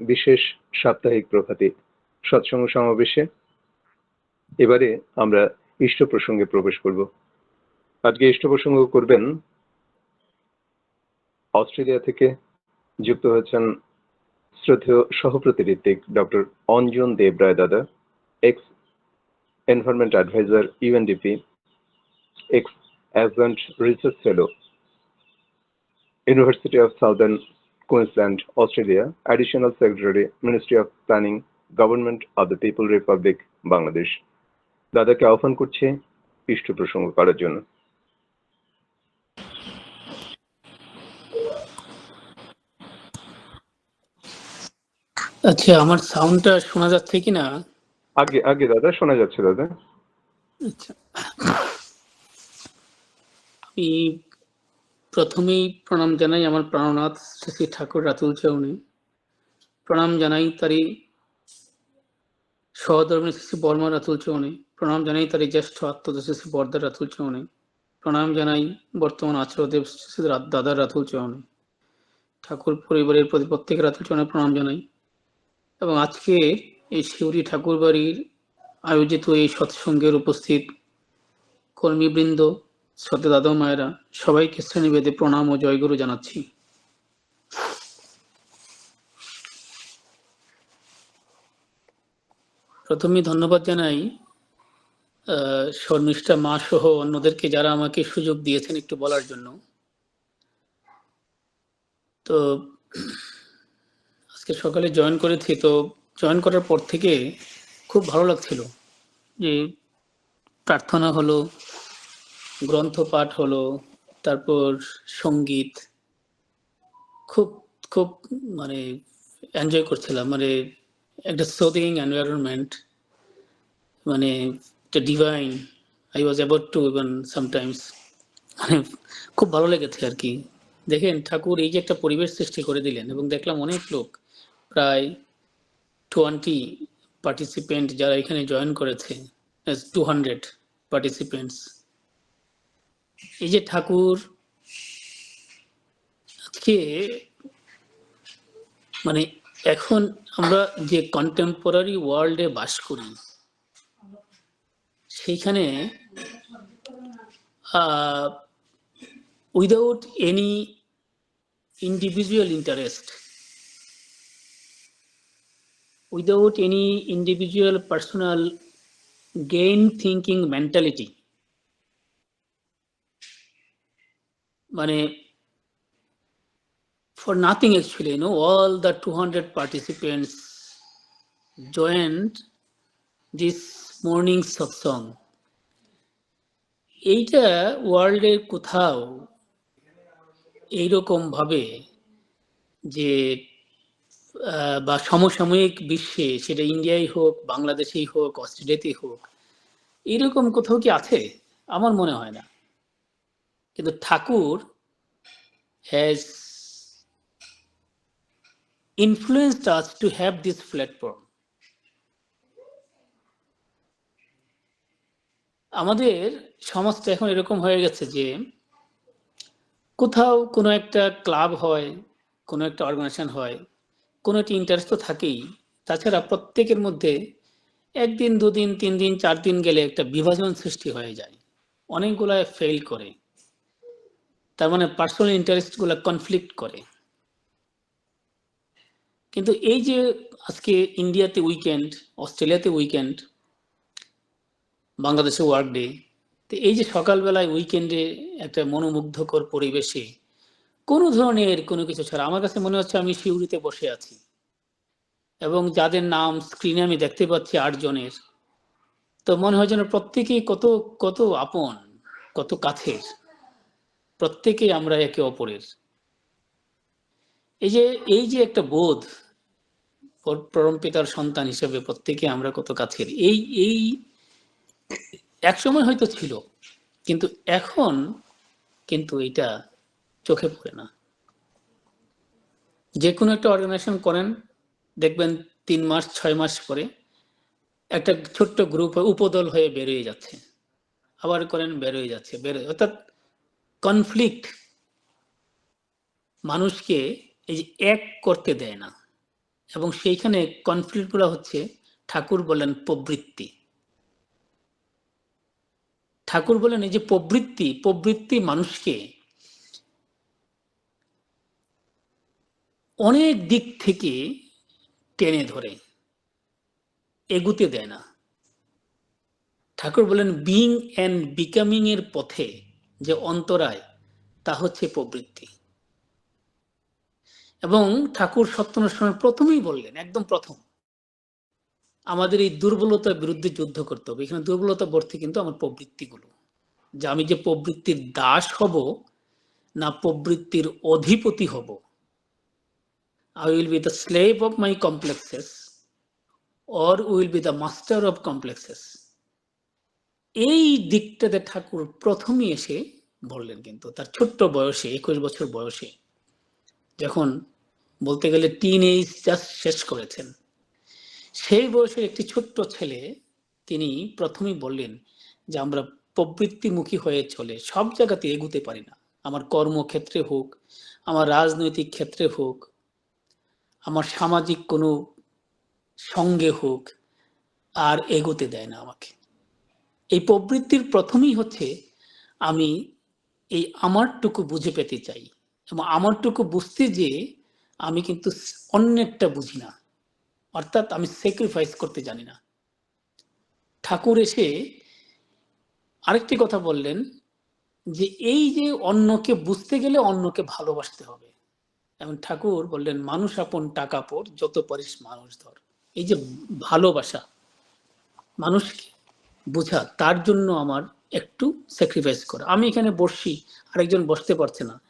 বিশেষ সাপ্তাহিক প্রভাতী সৎসঙ্গ সমাবেশে। এবারে আমরা ইষ্ট প্রসঙ্গে প্রবেশ করব। আজকে ইষ্ট প্রসঙ্গ করবেন অস্ট্রেলিয়া থেকে যুক্ত হয়েছেন শ্রদ্ধেয় সহপ্রতিনিধিক ডক্টর অঞ্জন দেব রায় দাদা ex environment adviser UNDP ex অ্যাডভান্ট research fellow university of Southern Queensland, Australia, Additional Secretary, Ministry of Planning, Government of the People Republic, Bangladesh দাদাকে আহ্বান করছে ইষ্ট প্রসঙ্গ করার জন্য আচ্ছা আমার সাউন্ডটা শোনা যাচ্ছে কি না আগে আগে দাদা শোনা যাচ্ছে দাদা আচ্ছা আমি প্রথমেই প্রণাম জানাই আমার প্রাণনাথ শ্রী শ্রী ঠাকুর রাতুল চৌনি প্রণাম জানাই তারই সহধর্মী শ্রী শ্রী বর্মা রাতুল চৌনি প্রণাম জানাই তারই জ্যেষ্ঠ আত্মদা শ্রী শ্রী বর্দার রাতুল চৌনি প্রণাম জানাই বর্তমান আচার্যদেব শ্রী দাদার রাতুল চৌনি ঠাকুর পরিবারের প্রতি প্রত্যেক রাতুল চৌনে প্রণাম জানাই। এবং আজকে এই শিউরি ঠাকুর বাড়ির আয়োজিত এই সৎসঙ্গের উপস্থিত কর্মীবৃন্দ শ্রদ্ধা দাদা মায়েরা, সবাইকে শ্রেণীভেদে প্রণাম ও জয়গুরু জানাচ্ছি। প্রথমেই ধন্যবাদ জানাই শর্মিষ্ঠা মা সহ অন্যদেরকে যারা আমাকে সুযোগ দিয়েছেন একটু বলার জন্য। তো, আজকে সকালে জয়েন করেছি, তো জয়েন করার পর থেকে খুব ভালো লাগছিল যে প্রার্থনা হলো গ্রন্থ পাঠ হলো, তারপর সংগীত। খুব খুব মানে এনজয় করছিলাম। মানে একটা সোদিং এনভায়রনমেন্ট মানে divine I was about to even sometimes মানে খুব ভালো লেগেছে আর কি। দেখেন ঠাকুর এই যে একটা পরিবেশ সৃষ্টি করে দিলেন এবং দেখলাম অনেক লোক, প্রায় টোয়েন্টি পার্টিসিপেন্ট যারা এখানে জয়েন করেছে টু হান্ড্রেড পার্টিসিপেন্টস এই যে ঠাকুর আজকে মানে এখন আমরা যে কন্টেম্পোরারি ওয়ার্ল্ডে বাস করি, সেইখানে without any individual interest without any individual personal gain thinking mentality মানে for nothing actually, you know, all the 200 participants joined this morning satsang. এইটা ওয়ার্ল্ডের কোথাও এইরকমভাবে যে বা সমসাময়িক বিশ্বে, সেটা ইন্ডিয়াই হোক, বাংলাদেশেই হোক, অস্ট্রেলিয়াতেই হোক এরকম কোথাও কি আছে? আমার মনে হয় না। কিন্তু Thakur has influenced us to have this platform. আমাদের সমাজটা এখন এরকম হয়ে গেছে যে কোথাও কোনো একটা ক্লাব হয়, কোনো একটা অর্গানাইজেশন হয়, কোনো একটা ইন্টারেস্ট তো থাকেই। তাছাড়া প্রত্যেকের মধ্যে একদিন, দুদিন, তিন দিন, চার দিন গেলে একটা বিভাজন সৃষ্টি হয়ে যায়। অনেকগুলা ফেল করে। তার মানে পার্সোনাল ইন্টারেস্টগুলো কনফ্লিক্ট করে। কিন্তু এই যে আজকে ইন্ডিয়াতে উইকেন্ড অস্ট্রেলিয়াতে উইকেন্ড বাংলাদেশে ওয়ার্ক ডে তো এই যে সকালবেলায় উইকেন্ডে একটা মনোমুগ্ধকর পরিবেশে কোনো ধরনের কোনো কিছু ছাড়া, আমার কাছে মনে হচ্ছে আমি সিউড়িতে বসে আছি। এবং যাদের নাম স্ক্রিনে আমি দেখতে পাচ্ছি আটজনের তো মনে হয় যেন প্রত্যেকেই কত কত আপন, কত কাছের। প্রত্যেকেই আমরা একে অপরের। এই যে এই যে একটা বোধ পর- পরম পিতার সন্তান হিসেবে প্রত্যেকে আমরা কত কাছের, এই এই একসময় হয়তো ছিল, কিন্তু এখন কিন্তু এটা চোখে পড়ে না। যে কোনো একটা অর্গানাইজেশন করেন, দেখবেন তিন মাস, ছয় মাস পরে একটা ছোট্ট গ্রুপ উপদল হয়ে বেরোয় যাচ্ছে। আবার করেন বেরোয় যাচ্ছে বেরোয় অর্থাৎ কনফ্লিক্ট মানুষকে এই যে এক করতে দেয় না। এবং সেইখানে কনফ্লিক্টগুলো হচ্ছে ঠাকুর বলেন প্রবৃত্তি। ঠাকুর বলেন এই যে প্রবৃত্তি প্রবৃত্তি মানুষকে অনেক দিক থেকে টেনে ধরে, এগুতে দেয় না। ঠাকুর বলেন বিং অ্যান্ড বিকামিং এর পথে যে অন্তরায়, তা হচ্ছে প্রবৃত্তি। এবং ঠাকুর সত্যনারায়ণ প্রথমেই বললেন, একদম প্রথম, আমাদের এই দুর্বলতার বিরুদ্ধে যুদ্ধ করতে হবে। এখানে দুর্বলতা বর্তে কিন্তু আমার প্রবৃত্তিগুলো। যে আমি যে প্রবৃত্তির দাস হব, না প্রবৃত্তির অধিপতি হব, I will be the slave of my complexes or will be the master of complexes. এই দিকটাতে ঠাকুর প্রথমে এসে বললেন কিন্তু তার ছোট্ট বয়সে, একুশ বছর বয়সে, যখন বলতে গেলে টিন এইজ জাস্ট শেষ করেছেন, সেই বয়সের একটি ছোট্ট ছেলে তিনি প্রথমেই বললেন যে, আমরা প্রবৃত্তিমুখী হয়ে চলে, সব জায়গাতে এগুতে পারি না। আমার কর্মক্ষেত্রে হোক, আমার রাজনৈতিক ক্ষেত্রে হোক, আমার সামাজিক কোনো সঙ্গে হোক, আর এগোতে দেয় না আমাকে। এই প্রবৃত্তির প্রথমেই হচ্ছে আমি এই আমারটুকু বুঝে পেতে চাই। এবং আমারটুকু বুঝতে যে আমি কিন্তু অন্যেরটা বুঝি না। অর্থাৎ আমি স্যাক্রিফাইস করতে জানি না। ঠাকুর এসে আরেকটি কথা বললেন যে এই যে অন্যকে বুঝতে গেলে অন্যকে ভালোবাসতে হবে। এবং ঠাকুর বললেন, মানুষ আপন টাকা পর, যত পারিস মানুষ ধর। এই যে ভালোবাসা, মানুষকে বোঝা, তার জন্য আমার একটু স্যাক্রিফাইস করা। আমি এখানে বসছি, আরেকজন বসতে পারছে না।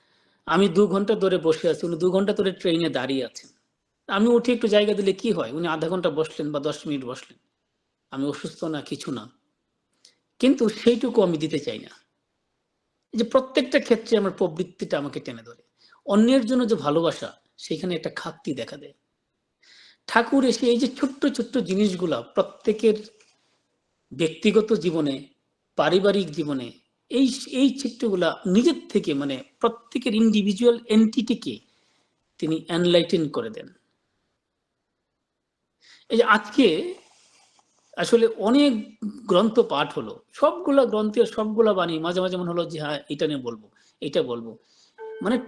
আমি দু ঘণ্টা ধরে বসে আছি, উনি দু ঘণ্টা ধরে ট্রেনে দাঁড়িয়ে আছেন। আমি উঠে একটু জায়গা দিলে কি হয়? উনি আধা ঘণ্টা বসলেন বা দশ মিনিট বসলেন। আমি অসুস্থ না, কিছু না। কিন্তু সেইটুকু আমি দিতে চাই না। যে প্রত্যেকটা ক্ষেত্রে আমার প্রবৃত্তিটা আমাকে টেনে ধরে। অন্যের জন্য যে ভালোবাসা, সেখানে একটা খাক্তি দেখা দেয়। ঠাকুর এসে এই যে ছোট্ট ছোট্ট জিনিসগুলা প্রত্যেকের ব্যক্তিগত জীবনে, পারিবারিক জীবনে, এই এই চিত্রগুলা নিজের থেকে মানে প্রত্যেকের ইন্ডিভিজুয়াল এন্টিটিকে তিনি এনলাইটেন করে দেন। এই যে আজকে আসলে অনেক গ্রন্থ পাঠ হলো, সবগুলা গ্রন্থের সবগুলা বাণী মাঝে মাঝে মনে হলো যে হ্যাঁ এটা নিয়ে বলব, এটা বলব। মানে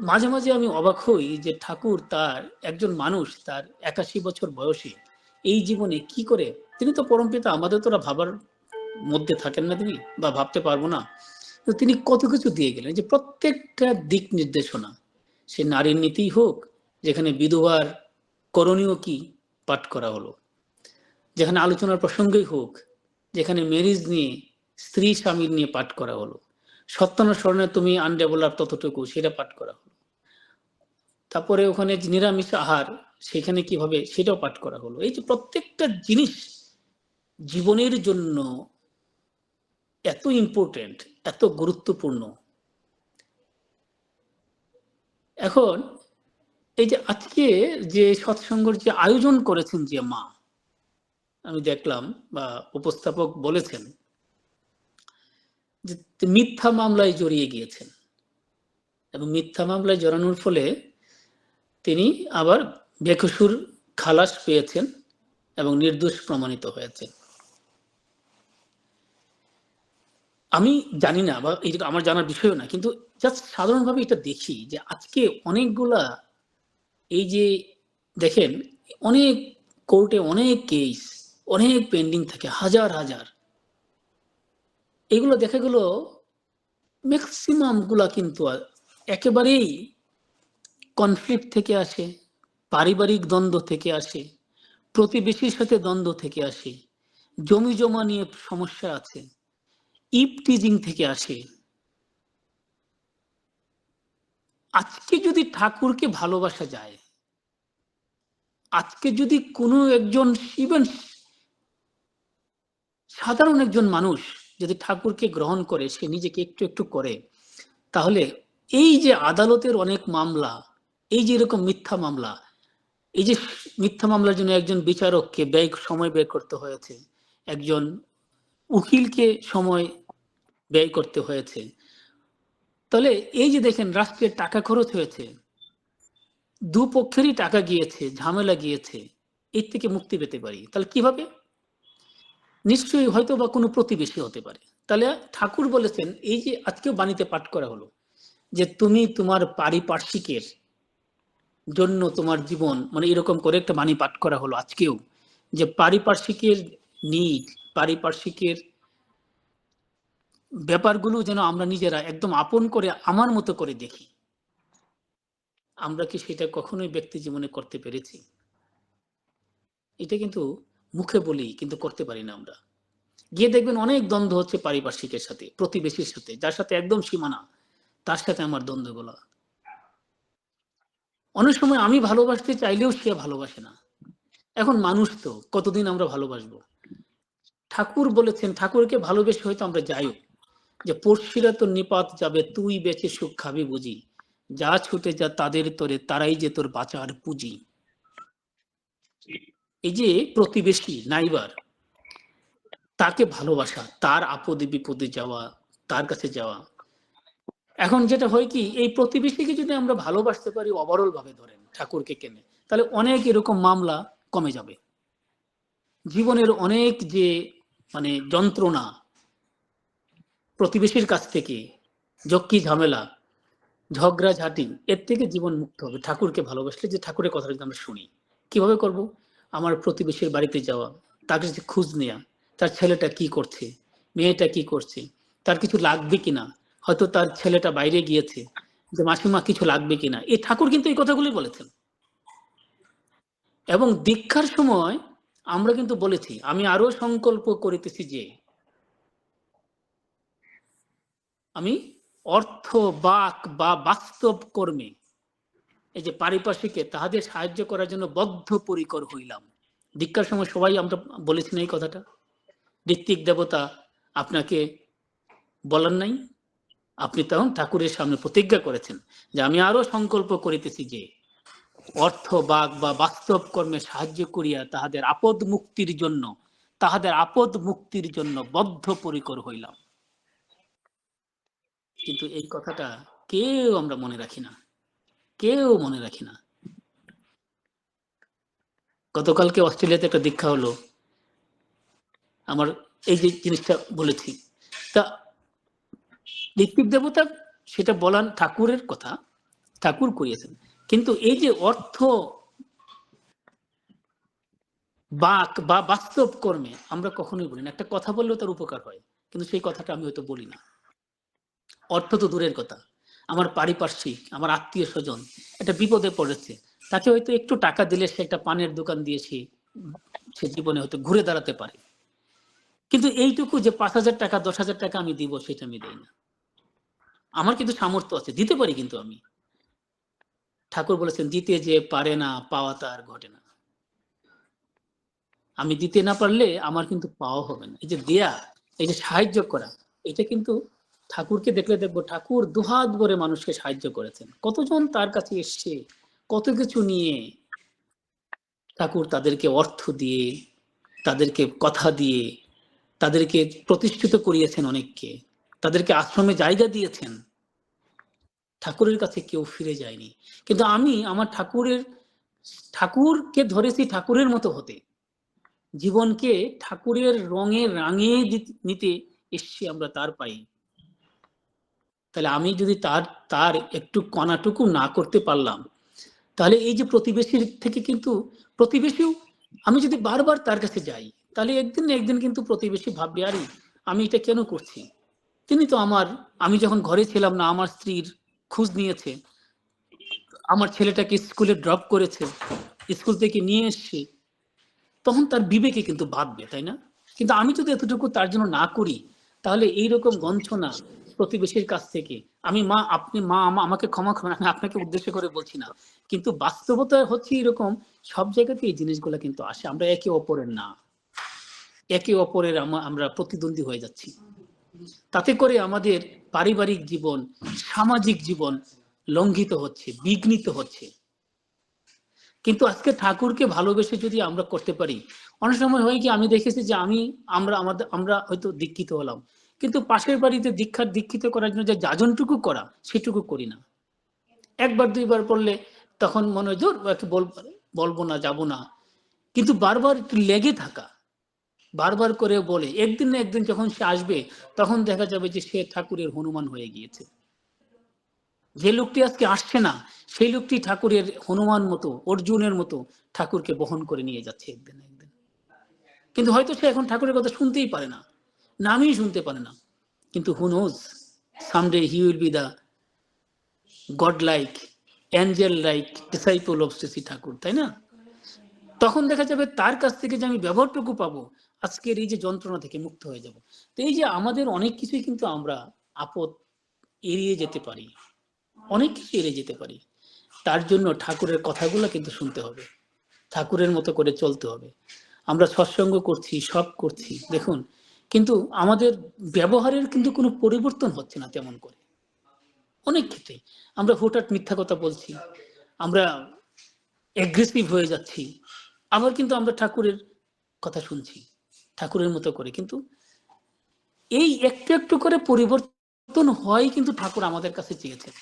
মাঝে মাঝে আমি অবাক হই যে ঠাকুর তার একজন মানুষ, তার একাশি বছর বয়সে এই জীবনে কি করে? তিনি তো পরমপিতা আমাদের তোরা ভাবার মধ্যে থাকেন না তিনি বা ভাবতে পারব না। তো তিনি কত কিছু দিয়ে গেলেন। যে প্রত্যেকটা দিক নির্দেশনা, সে নারীর নীতি হোক, যেখানে বিধবার করণীয় কি পাঠ করা হলো, যেখানে আলোচনার প্রসঙ্গই হোক, যেখানে ম্যারিজ নিয়ে, স্ত্রী স্বামীর নিয়ে পাঠ করা হলো সত্যানা স্মরণে তুমি আনডেভেলপ ততটুকু, সেটা পাঠ করা হলো। তারপরে ওখানে নিরামিষ আহার সেখানে কীভাবে সেটাও পাঠ করা হলো। এই যে প্রত্যেকটা জিনিস জীবনের জন্য এত ইম্পর্টেন্ট এত গুরুত্বপূর্ণ। এখন এই যে আজকে যে সৎসঙ্গর যে আয়োজন করেছেন যে মা, আমি দেখলাম বা উপস্থাপক বলেছেন যে মিথ্যা মামলায় জড়িয়ে গিয়েছেন। এবং মিথ্যা মামলায় জড়ানোর ফলে তিনি আবার বেকসুর খালাস পেয়েছেন এবং নির্দোষ প্রমাণিত হয়েছেন আমি জানি না বা এটা আমার জানার বিষয়ও না, কিন্তু জাস্ট সাধারণভাবে এটা দেখি যে আজকে অনেকগুলা এই যে দেখেন, অনেক কোর্টে অনেক কেস, অনেক পেন্ডিং থাকে, হাজার হাজার। এগুলো দেখা গেল ম্যাক্সিমামগুলা কিন্তু একেবারেই কনফ্লিক্ট থেকে আসে। পারিবারিক দ্বন্দ্ব থেকে আসে, প্রতিবেশীর সাথে দ্বন্দ্ব থেকে আসে, জমি জমা নিয়ে সমস্যা আছে ইপটিজিং থেকে আসে। আজকে যদি ঠাকুরকে ভালোবাসা যায়, আজকে যদি কোনো একজন ইভেন সাধারণ একজন মানুষ যদি ঠাকুরকে গ্রহণ করে, সে নিজেকে একটু একটু করে, তাহলে এই যে আদালতের অনেক মামলা, এই যে এরকম মিথ্যা মামলা এই যে মিথ্যা মামলার জন্য একজন বিচারককে ব্যয় সময় ব্যয় করতে হয়েছে, একজন উকিলকে সময় ব্যয় করতে হয়েছে, তাহলে এই যে দেখেন রাষ্ট্রের টাকা খরচ হয়েছে দুপক্ষেরই টাকা গিয়েছে, ঝামেলা গিয়েছে, এর থেকে মুক্তি পেতে পারি, তাহলে কীভাবে? নিশ্চয়ই হয়তো বা কোনো প্রতিবেশী হতে পারে। তাহলে ঠাকুর বলেছেন, এই যে আজকেও বাণীতে পাঠ করা হলো যে তুমি তোমার পারিপার্শ্বিকের জন্য তোমার জীবন মানে এরকম করে একটা বাণী পাঠ করা হলো আজকেও, যে পারিপার্শ্বিকের নিড পারিপার্শ্বিকের ব্যাপারগুলো যেন আমরা নিজেরা একদম আপন করে আমার মতো করে দেখি। আমরা কি সেটা কখনোই ব্যক্তি জীবনে করতে পেরেছি? এটা কিন্তু মুখে বলি কিন্তু করতে পারি না আমরা। গিয়ে দেখবেন অনেক দ্বন্দ্ব হচ্ছে পারিপার্শ্বিকের সাথে, প্রতিবেশীর সাথে, যার সাথে একদম সীমানা, তার সাথে আমার দ্বন্দ্বগুলো। অনেক সময় আমি ভালোবাসতে চাইলেও সে ভালোবাসে না। এখন মানুষ তো, কতদিন আমরা ভালোবাসবো? ঠাকুর বলেছেন, ঠাকুরকে ভালোবেসে হয়তো আমরা যাইও। যে পড়শিরা তো নিপাত যাবে, তুই বেঁচে সুখ খাবি বুঝি। যা ছুটে যা তাদের তোরে, তারাই যে তোর বাঁচার পুঁজি। এই যে প্রতিবেশী, নাইবার, তাকে ভালোবাসা, তার আপদে বিপদে যাওয়া, তার কাছে যাওয়া। এখন যেটা হয় কি, এই প্রতিবেশীকে যদি আমরা ভালোবাসতে পারি অবরল ভাবে ধরেন ঠাকুরকে কেনে, তাহলে অনেক এরকম মামলা কমে যাবে। জীবনের অনেক যে মানে যন্ত্রণা প্রতিবেশীর কাছ থেকে জক্কি ঝামেলা, ঝগড়া ঝাঁটি, এর থেকে জীবন মুক্ত হবে। ঠাকুরকে ভালোবাসলে যে ঠাকুরের কথা যদি আমরা শুনি, কীভাবে করব? আমার প্রতিবেশীর বাড়িতে যাওয়া, তাকে কাছে খোঁজ নেওয়া তার ছেলেটা কি করছে, মেয়েটা কি করছে, তার কিছু লাগবে কিনা হয়তো তার ছেলেটা বাইরে গিয়েছে যে, মাসিমা, কিছু লাগবে কিনা? এই ঠাকুর কিন্তু এই কথাগুলি বলেছেন। এবং দীক্ষার সময় আমরা কিন্তু বলেছি, আমি আরও সংকল্প করিতেছি যে, আমি অর্থ, বাক বা বাস্তব কর্মে এই যে পারিপার্শ্বিকে তাহাদের সাহায্য করার জন্য বদ্ধপরিকর হইলাম। দীক্ষার সময় সবাই আমরা বলেছি না এই কথাটা। ঋত্বিক দেবতা আপনাকে বলার নাই। আপনি তখন ঠাকুরের সামনে প্রতিজ্ঞা করেছেন যে আমি আরও সংকল্প করিতেছি যে অর্থ, বাক বা বাস্তব কর্মে সাহায্য করিয়া তাহাদের আপদ মুক্তির জন্য, তাহাদের আপদ মুক্তির জন্য বদ্ধপরিকর হইলাম। কিন্তু এই কথাটা কেউ আমরা মনে রাখি না। কেউ মনে রাখি না। গতকালকে অস্ট্রেলিয়াতে একটা দীক্ষা হলো। আমার এই যে জিনিসটা বলেছি, তা ঋত্বিক দেবতা সেটা বলান ঠাকুরের কথা, ঠাকুর করিয়েছেন। কিন্তু এই যে অর্থ বাক বা বাস্তব কর্মে আমরা কখনোই বলি না। একটা কথা বললেও তার উপকার হয়, কিন্তু সেই কথাটা আমি হয়তো বলি না। অর্থ তো দূরের কথা। আমার পারিপার্শ্বিক, আমার আত্মীয় স্বজন একটা বিপদে পড়েছে, তাকে হয়তো একটু টাকা দিলে সে একটা পানের দোকান দিয়েছে, সে জীবনে হয়তো ঘুরে দাঁড়াতে পারে। কিন্তু এইটুকু যে পাঁচ হাজার টাকা, দশ হাজার টাকা আমি দিব, সেটা আমি দেই না। আমার কিন্তু সামর্থ্য আছে, দিতে পারি কিন্তু আমি। ঠাকুর বলেছেন, দিতে যে পারে না পাওয়া তার ঘটে না। আমি দিতে না পারলে আমার কিন্তু পাওয়া হবে না। এই যে দেয়া, এই যে সাহায্য করা, এটা কিন্তু ঠাকুরকে দেখলে দেখব, ঠাকুর দুহাত ভরে মানুষকে সাহায্য করেছেন। কতজন তার কাছে এসছে, কত কিছু নিয়ে ঠাকুর তাদেরকে অর্থ দিয়ে, তাদেরকে কথা দিয়ে, তাদেরকে প্রতিষ্ঠিত করিয়েছেন অনেককে। তাদেরকে আশ্রমে জায়গা দিয়েছেন। ঠাকুরের কাছে কেউ ফিরে যায়নি। কিন্তু আমি আমার ঠাকুরের, ঠাকুরকে ধরেছি ঠাকুরের মতো হতে। জীবনকে ঠাকুরের রঙে রাঙিয়ে নিতে এসছি আমরা তার পাই তাহলে আমি যদি তার তার একটু কণাটুকু না করতে পারলাম, তাহলে এই যে প্রতিবেশীর থেকে কিন্তু, প্রতিবেশীও আমি যদি বারবার তার কাছে যাই, তাহলে একদিন না একদিন কিন্তু প্রতিবেশী ভাববে, আরে, আমি এটা কেন করছি? তিনি তো আমার, আমি যখন ঘরে ছিলাম না, আমার স্ত্রীর খোঁজ নিয়েছে। আমার ছেলেটাকে স্কুলে ড্রপ করেছে, স্কুল থেকে নিয়ে এসছে। তখন তার বিবেকে কিন্তু বাঁধবে তাই না? কিন্তু আমি যদি এতটুকু তার জন্য না করি, তাহলে এইরকম গঞ্ছনা প্রতিবেশীর কাছ থেকে, আমি মা, আপনি মা আমাকে ক্ষমা করবেন আমি আপনাকে উদ্দেশ্য করে বলছি না। কিন্তু বাস্তবতা হচ্ছে এরকম সব জায়গাতে এই জিনিসগুলো কিন্তু আসে। আমরা একে অপরের না। একে অপরের আমরা প্রতিদ্বন্দ্বী হয়ে যাচ্ছি। তাতে করে আমাদের পারিবারিক জীবন, সামাজিক জীবন লঙ্ঘিত হচ্ছে, বিঘ্নিত হচ্ছে। কিন্তু আজকে ঠাকুরকে ভালোবেসে যদি আমরা করতে পারি, অনেক সময় হয় কি, আমি দেখেছি যে আমি, আমরা আমাদের, আমরা হয়তো দীক্ষিত হলাম। কিন্তু পাশের বাড়িতে দীক্ষার দীক্ষিত করার জন্য যে যাজনটুকু করা, সেটুকু করি না। একবার, দুইবার পড়লে তখন মনে হয় জোর বলব না, যাব না। কিন্তু বারবার একটু লেগে থাকা বারবার করে বলে, একদিন না একদিন যখন সে আসবে, তখন দেখা যাবে যে সে ঠাকুরের হনুমান হয়ে গিয়েছে। যে লোকটি আজকে আসছে না, সেই লোকটি ঠাকুরের হনুমান মতো, অর্জুনের মতো ঠাকুরকে বহন করে নিয়ে যাচ্ছে একদিন একদিন। কিন্তু হয়তো সে এখন ঠাকুরের কথা শুনতেই পারে না নামই শুনতে পারে না। কিন্তু who knows someday he will be the god like angel like disciple of Shri Thakur তাই না? তখন দেখা যাবে তার কাছ থেকে যে আমি ব্যবহারটুকু পাবো আজকের এই যে যন্ত্রণা থেকে মুক্ত হয়ে যাব। তো এই যে আমাদের অনেক কিছুই কিন্তু আমরা আপদ এড়িয়ে যেতে পারি। অনেক কিছু এড়িয়ে যেতে পারি। তার জন্য ঠাকুরের কথাগুলো কিন্তু শুনতে হবে। ঠাকুরের মতো করে চলতে হবে। আমরা সৎসঙ্গ করছি, সব করছি, দেখুন। কিন্তু আমাদের ব্যবহারের কিন্তু কোনো পরিবর্তন হচ্ছে না তেমন করে। অনেক ক্ষেত্রে। আমরা হঠাৎ মিথ্যা কথা বলছি। আমরা এগ্রেসিভ হয়ে যাচ্ছি। আবার কিন্তু আমরা ঠাকুরের কথা শুনছি। ঠাকুরের মতো করে। কিন্তু এই একটু একটু করে পরিবর্তন হয় কিন্তু ঠাকুর আমাদের কাছে চেয়েছেন।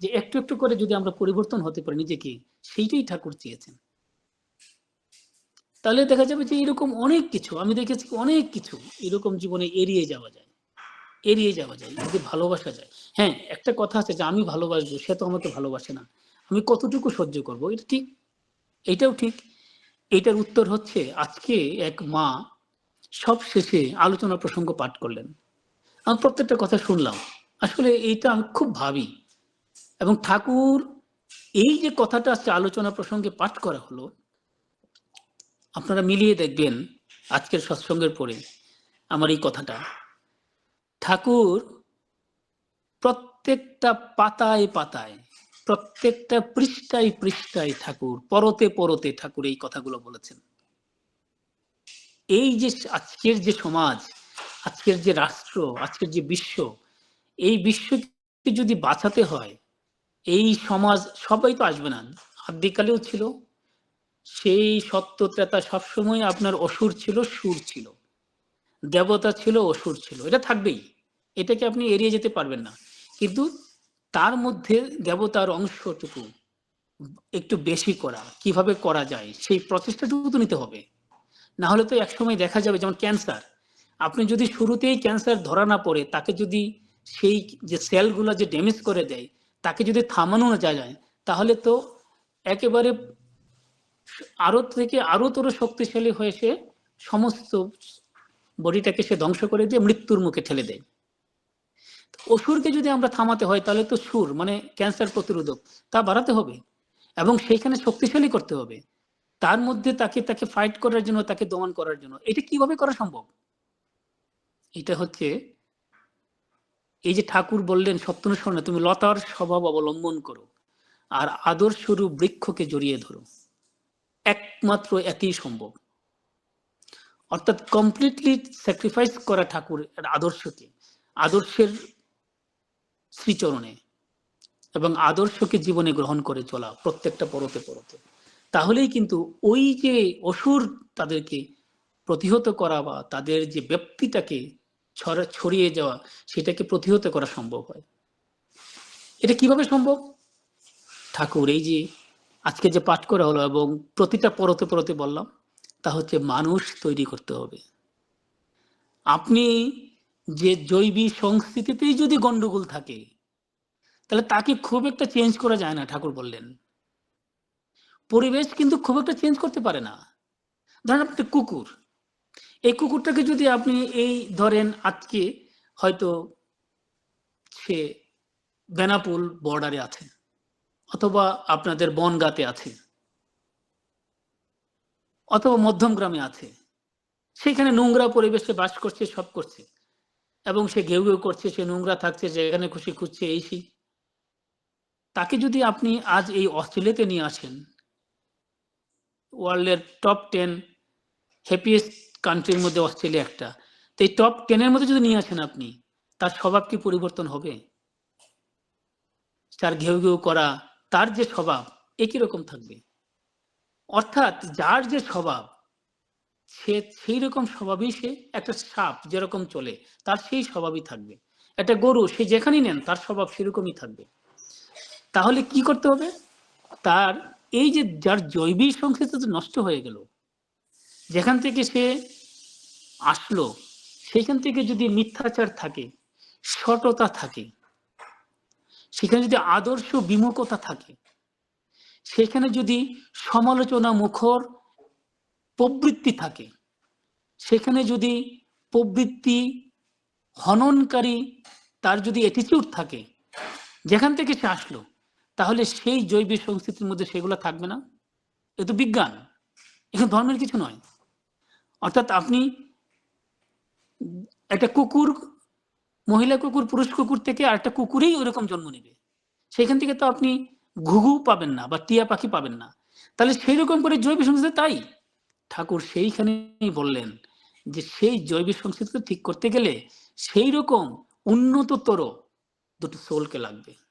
যে একটু একটু করে যদি আমরা পরিবর্তন হতে পারি নিজেকে, সেইটাই ঠাকুর চেয়েছেন। তাহলে দেখা যাবে যে এরকম অনেক কিছু, আমি দেখেছি অনেক কিছু এরকম জীবনে এড়িয়ে যাওয়া যায়, এড়িয়ে যাওয়া যায় যদি ভালোবাসা যায়। হ্যাঁ একটা কথা আছে যে আমি ভালোবাসবো, সে তো আমাকে ভালোবাসে না। আমি কতটুকু সহ্য করব? এটা ঠিক, এটাও ঠিক। এটার উত্তর হচ্ছে আজকে এক মা সব শেষে আলোচনা প্রসঙ্গ পাঠ করলেন। আমি প্রত্যেকটা কথা শুনলাম। আসলে এইটা আমি খুব ভাবি। এবং ঠাকুর এই যে কথাটা আজকে আলোচনা প্রসঙ্গে পাঠ করা হলো, আপনারা মিলিয়ে দেখবেন আজকের সৎসঙ্গের পরে আমার এই কথাটা। ঠাকুর প্রত্যেকটা পাতায় পাতায়, প্রত্যেকটা পৃষ্ঠায় পৃষ্ঠায় ঠাকুর, পরতে পরতে ঠাকুর এই কথাগুলো বলেছেন। এই যে আজকের যে সমাজ, আজকের যে রাষ্ট্র, আজকের যে বিশ্ব, এই বিশ্বকে যদি বাঁচাতে হয়, এই সমাজ, সবাই তো আসবে না। আদিকালেও ছিল। সেই সত্য ত্রেতা সবসময় আপনার অসুর ছিল, সুর ছিল। দেবতা ছিল, অসুর ছিল। এটা থাকবেই। এটাকে আপনি এড়িয়ে যেতে পারবেন না। কিন্তু তার মধ্যে দেবতার অংশটুকু একটু বেশি করা, কীভাবে করা যায়, সেই প্রচেষ্টাটুকু তো নিতে হবে। না হলে তো একসময় দেখা যাবে যেমন ক্যান্সার। আপনি যদি শুরুতেই ক্যান্সার ধরা না পড়ে, তাকে যদি সেই যে সেলগুলো যে ড্যামেজ করে দেয়, তাকে যদি থামানো না যায়, তাহলে তো একেবারে আরও থেকে আরও তোর শক্তিশালী হয়ে সে সমস্ত বডিটাকে সে ধ্বংস করে দিয়ে মৃত্যুর মুখে ঠেলে দেয়। অসুরকে যদি আমরা থামাতে হয়, তাহলে তো সুর মানে ক্যান্সার প্রতিরোধক, তা বাড়াতে হবে এবং সেইখানে শক্তিশালী করতে হবে। তার মধ্যে তাকে তাকে ফাইট করার জন্য, তাকে দমন করার জন্য। এটা কীভাবে করা সম্ভব? এটা হচ্ছে, এই যে ঠাকুর বললেন সত্যনুসরণে তুমি লতার স্বভাব অবলম্বন করো, আর আদর্শরূপ বৃক্ষকে জড়িয়ে ধরো। একমাত্র এতেই সম্ভব। অর্থাৎ কমপ্লিটলি স্যাক্রিফাইস করা ঠাকুর আদর্শকে, আদর্শের শ্রীচরণে, এবং আদর্শকে জীবনে গ্রহণ করে চলা প্রত্যেকটা পরতে পরতে। তাহলেই কিন্তু ওই যে অসুর তাদেরকে প্রতিহত করা বা তাদের যে ব্যক্তিটাকে ছড়িয়ে যাওয়া, সেটাকে প্রতিহত করা সম্ভব হয়। এটা কীভাবে সম্ভব? ঠাকুর, এই যে আজকে যে পাঠ করা হলো এবং প্রতিটা পরতে পরতে বললাম, তা হচ্ছে মানুষ তৈরি করতে হবে। আপনি যে জৈবিক সংস্কৃতিতেই যদি গন্ডগোল থাকে, তাহলে তাকে খুব একটা চেঞ্জ করা যায় না, ঠাকুর বললেন। পরিবেশ কিন্তু খুব একটা চেঞ্জ করতে পারে না। ধরেন আপনি কুকুর। এই কুকুরটাকে যদি আপনি এই ধরেন আজকে হয়তো সে বেনাপুল বর্ডারে আছে, অথবা আপনাদের বনগাতে আছে, অথবা মধ্যম গ্রামে আছে, সেখানে নোংরা পরিবেশে বাস করছে, সব করছে, এবং সে ঘেউ ঘেউ করছে, সে নোংরা থাকছে যেখানে খুশি খুঁজছে, এই সেই। তাকে যদি আপনি আজ এই অস্ট্রেলিয়াতে নিয়ে আসেন ওয়ার্ল্ডের টপ টেন হ্যাপিয়েস্ট কান্ট্রির মধ্যে অস্ট্রেলিয়া একটা। তো এই টপ টেনের মধ্যে যদি নিয়ে আসেন আপনি, তার স্বভাব কি পরিবর্তন হবে? তার ঘেউ ঘেউ করা, তার যে স্বভাব একই রকম থাকবে? অর্থাৎ যার যে স্বভাব, সে সেই রকম স্বভাবই সে একটা সাপ যেরকম চলে, তার সেই স্বভাবই থাকবে। একটা গরু, সে যেখানেই নেন, তার স্বভাব সেরকমই থাকবে। তাহলে কি করতে হবে? তার এই যে যার জৈবিক সংশ্লিষ্ট নষ্ট হয়ে গেল, যেখান থেকে সে আসলো, সেখান থেকে যদি মিথ্যাচার থাকে, সততা থাকে, সেখানে যদি আদর্শ বিমুখতা থাকে, সেখানে যদি সমালোচনা মুখর প্রবৃত্তি থাকে, সেখানে যদি প্রবৃত্তি হননকারী তার যদি অ্যাটিটিউড থাকে, যেখান থেকে সে আসলো তাহলে সেই জৈবিক সংস্কৃতির মধ্যে সেগুলো থাকবে না? এ তো বিজ্ঞান। এখানে ধর্মের কিছু নয়। অর্থাৎ আপনি একটা কুকুর, মহিলা কুকুর, পুরুষ কুকুর থেকে আরেকটা কুকুরেই ওইরকম জন্ম নেবে। সেখান থেকে তো আপনি ঘুঘু পাবেন না বা টিয়া পাখি পাবেন না। তাহলে সেই রকম করে জৈবিক সংস্কৃতি তাই? ঠাকুর সেইখানেই বললেন যে সেই জৈবিক সংস্কৃতি ঠিক করতে গেলে সেই রকম উন্নততর দুটো সোলকে লাগবে।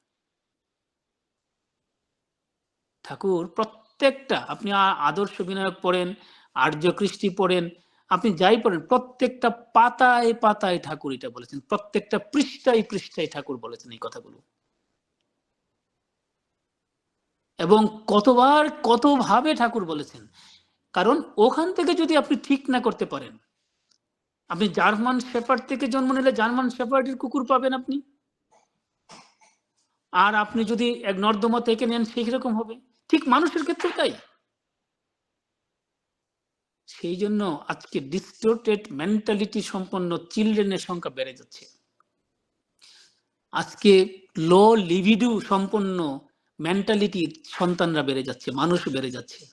ঠাকুর প্রত্যেকটা, আপনি আদর্শ বিনায়ক পড়েন, আর্য কৃষ্টি পড়েন, আপনি যাই পড়েন, প্রত্যেকটা পাতায় পাতায় ঠাকুর এটা বলেছেন, প্রত্যেকটা পৃষ্ঠায় পৃষ্ঠায় ঠাকুর বলেছেন এই কথাগুলো। এবং কতবার কতভাবে ঠাকুর বলেছেন, কারণ ওখান থেকে যদি আপনি ঠিক না করতে পারেন, আপনি জার্মান শেপার্ড থেকে জন্ম নিলে জার্মান শেপার্ডের কুকুর পাবেন আপনি। আর আপনি যদি এক নর্দমা থেকে নেন সেই রকম হবে। ঠিক মানুষের ক্ষেত্রে তাই। সেই জন্য আজকে ডিস্টোর্টেড মেন্টালিটি সম্পন্ন চিলড্রেনের সংখ্যা বেড়ে যাচ্ছে। আজকে লো লিভিডু সম্পন্ন মেন্টালিটির সন্তানরা বেড়ে যাচ্ছে মানুষ বেড়ে যাচ্ছে।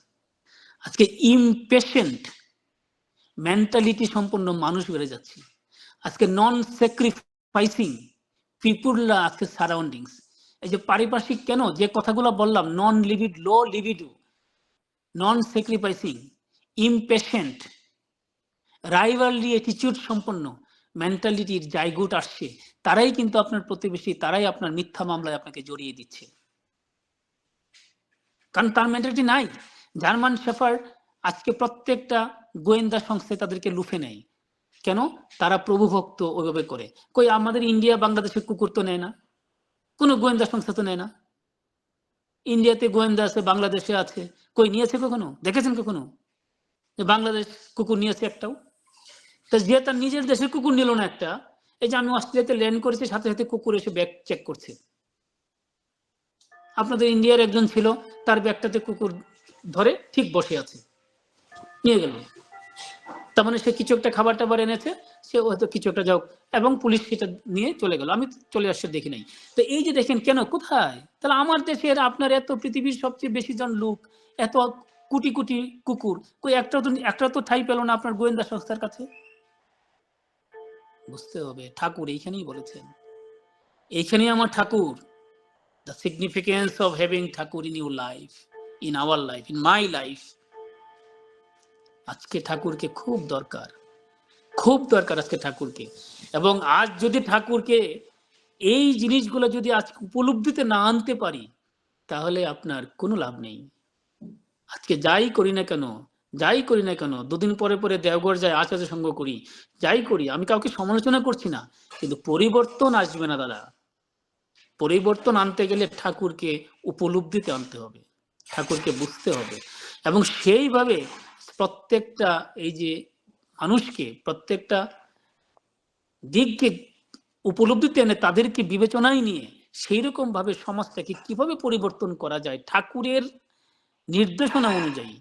আজকে ইমপেশেন্ট মেন্টালিটি সম্পন্ন মানুষ বেড়ে যাচ্ছে। আজকে নন স্যাক্রিফাইসিং পিপুলরা আজকে সারাউন্ডিংস এই যে পারিপার্শ্বিক কেন? যে কথাগুলো বললাম নন লিভিড লো লিভিডু নন স্যাক্রিফাইসিং ইমপেশেন্ট রাইভালরি অ্যাটিচিউড সম্পন্ন মেন্টালিটির জায়গুট আসছে, তারাই কিন্তু আপনার প্রতিবেশী, তারাই আপনার মিথ্যা মামলায় আপনাকে জড়িয়ে দিচ্ছে। কারণ তার মেন্টালিটি নাই। জার্মান শেফার আজকে প্রত্যেকটা গোয়েন্দা সংস্থায় তাদেরকে লুফে নেয়। কেন? তারা প্রভুভক্ত ওইভাবে করে। কই, আমাদের ইন্ডিয়া বাংলাদেশের কুকুর তো নেয় না। কোনো গোয়েন্দা সংস্থা তো নেয় না। ইন্ডিয়াতে গোয়েন্দা আছে, বাংলাদেশে আছে। কই, নিয়েছে কখনো? দেখেছেন কখনো? বাংলাদেশ কুকুর নিয়েছে একটাও। তা যে তার নিজের দেশের কুকুর নিল না একটা, এই যে আমি অস্ট্রেলিয়াতে ল্যান্ড করেছি, সাথে সাথে কুকুর এসে ব্যাগ চেক করছে। আপনাদের ইন্ডিয়ার একজন ছিল, তার ব্যাগটাতে কুকুর ধরে ঠিক বসে আছে। নিয়ে গেল। তার মানে সে কিছু একটা খাবার টাবার এনেছে, সে হয়তো কিছু একটা যাও এবং পুলিশ সেটা নিয়ে চলে গেল। আমি চলে আসছে দেখি নাই। তো এই যে দেখেন, কেন, কোথায়? তাহলে আমার দেশের আপনার এত পৃথিবীর সবচেয়ে বেশি জন লোক, এত কোটি কোটি কুকুর, কই একটা তো একটা তো ঠাই পেল না আপনার গোয়েন্দা সংস্থার কাছে? বুঝতে হবে, ঠাকুর এইখানেই বলেছেন। এইখানেই আমার Thakur. The significance of having Thakur in your life in our life in my life আজকে ঠাকুরকে খুব দরকার। খুব দরকার আজকে ঠাকুরকে। এবং আজ যদি ঠাকুরকে এই জিনিসগুলো যদি আজ উপলব্ধিতে না আনতে পারি, তাহলে আপনার কোনো লাভ নেই। আজকে যাই করি না কেন, যাই করি না কেন, দুদিন পরে পরে দেওঘর যাই, আচার্য সঙ্গ করি, যাই করি, আমি কাউকে সমালোচনা করছি না, কিন্তু পরিবর্তন আসবে না দাদা। পরিবর্তন আনতে গেলে ঠাকুরকে উপলব্ধিতে আনতে হবে, ঠাকুরকে বুঝতে হবে। এবং সেইভাবে প্রত্যেকটা এই যে মানুষকে, প্রত্যেকটা দিককে উপলব্ধিতে এনে তাদেরকে বিবেচনায় নিয়ে সেই রকম ভাবে সমাজটাকে কীভাবে পরিবর্তন করা যায়, ঠাকুরের নির্দেশনা অনুযায়ী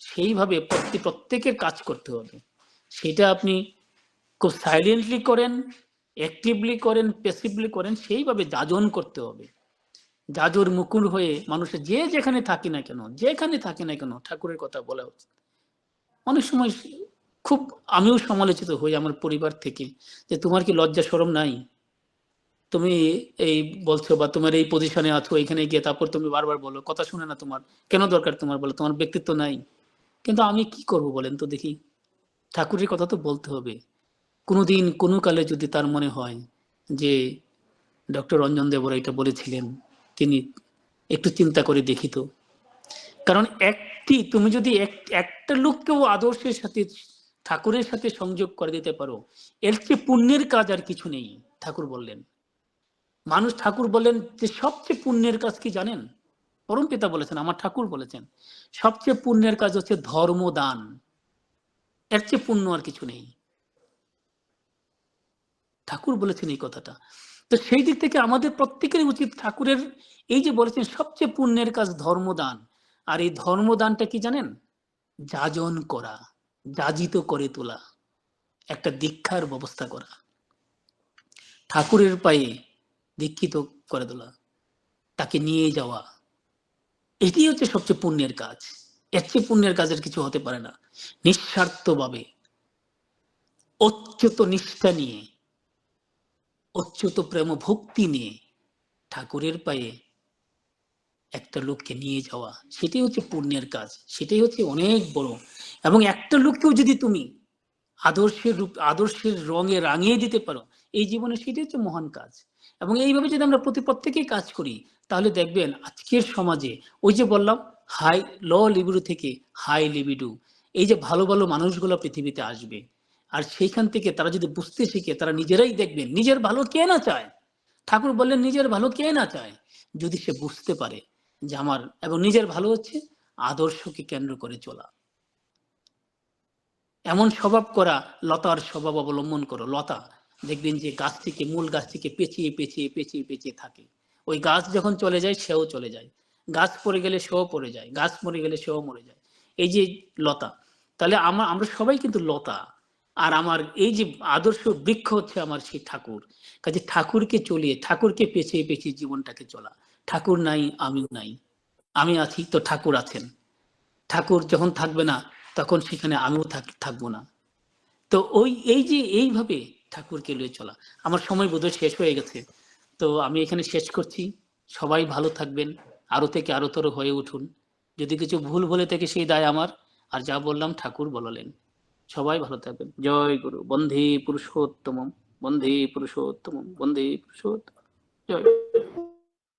সেইভাবে প্রত্যে প্রত্যেকের কাজ করতে হবে। সেটা আপনি খুব সাইলেন্টলি করেন অ্যাক্টিভলি করেন প্যাসিভলি করেন, সেইভাবে যাজন করতে হবে। যাজর মুকুল হয়ে মানুষের যে যেখানে থাকি না কেন, যেখানে থাকি না কেন ঠাকুরের কথা বলা উচিত। অনেক সময় খুব আমিও সমালোচিত হই আমার পরিবার থেকে যে তোমার কি লজ্জা সরম নাই? তুমি এই বলছো বা তোমার এই পজিশনে আছো, এখানে গিয়ে তারপর তুমি বারবার বলো, কথা শুনে না তোমার। কেন দরকার তোমার বলো? তোমার ব্যক্তিত্ব নাই। কিন্তু আমি কি করব বলেন তো দেখি। ঠাকুরের কথা তো বলতে হবে। কোনোদিন, কোনো কালে যদি তার মনে হয় যে ডক্টর রঞ্জন দেবরা এটা বলেছিলেন, তিনি একটু চিন্তা করে দেখি কারণ কারণ একটি তুমি যদি এক- একটা লোককেও আদর্শের সাথে, ঠাকুরের সাথে সংযোগ করে দিতে পারো, এর চেয়ে পুণ্যের কাজ আর কিছু নেই, ঠাকুর বললেন। মানুষ ঠাকুর বললেন যে, সবচেয়ে পুণ্যের কাজ কি জানেন? পরম পিতা বলেছেন, আমার ঠাকুর বলেছেন, সবচেয়ে পুণ্যের কাজ হচ্ছে ধর্মদান, এর চেয়ে পুণ্য আর কিছু নেই। ঠাকুর বলেছেন এই কথাটা। তো সেই দিক থেকে আমাদের প্রত্যেকেরই উচিত ঠাকুরের, এই যে বলেছেন, সবচেয়ে পুণ্যের কাজ ধর্মদান। আর এই ধর্মদানটা কি জানেন? যাজন করা, যাজিত করে তোলা, একটা দীক্ষার ব্যবস্থা করা। ঠাকুরের পায়ে দীক্ষিত করে তোলা, তাকে নিয়ে যাওয়া। এটি হচ্ছে সবচেয়ে পুণ্যের কাজ। এর চেয়ে পুণ্যের কাজের কিছু হতে পারে না। নিঃস্বার্থভাবে, অচ্যুত নিষ্ঠা নিয়ে, অচ্যুত প্রেম ভক্তি নিয়ে ঠাকুরের পায়ে একটা লোককে নিয়ে যাওয়া, সেটাই হচ্ছে পুণ্যের কাজ, সেটাই হচ্ছে অনেক বড়। এবং একটা লোককেও যদি তুমি আদর্শের রূপ, আদর্শের রঙে রাঙিয়ে দিতে পারো, এই জীবনে সেটাই হচ্ছে মহান কাজ। এবং এইভাবে যদি আমরা প্রতি প্রত্যেকেই কাজ করি, তাহলে দেখবেন আজকের সমাজে, ওই যে বললাম, হাই ল লিবিডু থেকে হাই লিবিডু, এই যে ভালো ভালো মানুষগুলো পৃথিবীতে আসবে। আর সেইখান থেকে তারা যদি বুঝতে শিখে, তারা নিজেরাই দেখবেন, নিজের ভালো কে না চায়? ঠাকুর বললেন, নিজের ভালো কে না চায়? যদি সে বুঝতে পারে যে আমার এবং নিজের ভালো হচ্ছে আদর্শকে কেন্দ্র করে চলা। এমন স্বভাব করা, লতার স্বভাব অবলম্বন করো। লতা, দেখবেন যে গাছ থেকে, মূল গাছ থেকে পেঁচিয়ে পেঁচিয়ে পেঁচিয়ে পেঁচিয়ে থাকে। ওই গাছ যখন চলে যায়, সেও চলে যায়। গাছ পড়ে গেলে সেও পড়ে যায়। গাছ মরে গেলে সেও মরে যায়। এই যে লতা, তাহলে আমার আমরা সবাই কিন্তু লতা। আর আমার এই যে আদর্শ বৃক্ষ হচ্ছে আমার সেই ঠাকুর। কাজে ঠাকুরকে চলিয়ে, ঠাকুরকে পেঁচিয়ে পেঁচিয়ে জীবনটাকে চলা। ঠাকুর নাই, আমিও নাই। আমি আছি তো ঠাকুর আছেন। ঠাকুর যখন থাকবে না, তখন সেখানে আমিও থাক- থাকব না। তো ওই, এই যে এইভাবে ঠাকুরকে লয়ে চলা, আমার সময় বোধহয় শেষ হয়ে গেছে। তো আমি এখানে শেষ করছি। সবাই ভালো থাকবেন, আরও থেকে আরও তর হয়ে উঠুন। যদি কিছু ভুল বলে থাকে সেই দায় আমার। আর যা বললাম ঠাকুর বললেন। সবাই ভালো থাকবেন। জয় গুরু। বন্ধে পুরুষোত্তম বন্ধে পুরুষোত্তম বন্ধে পুরুষোত্তম জয়।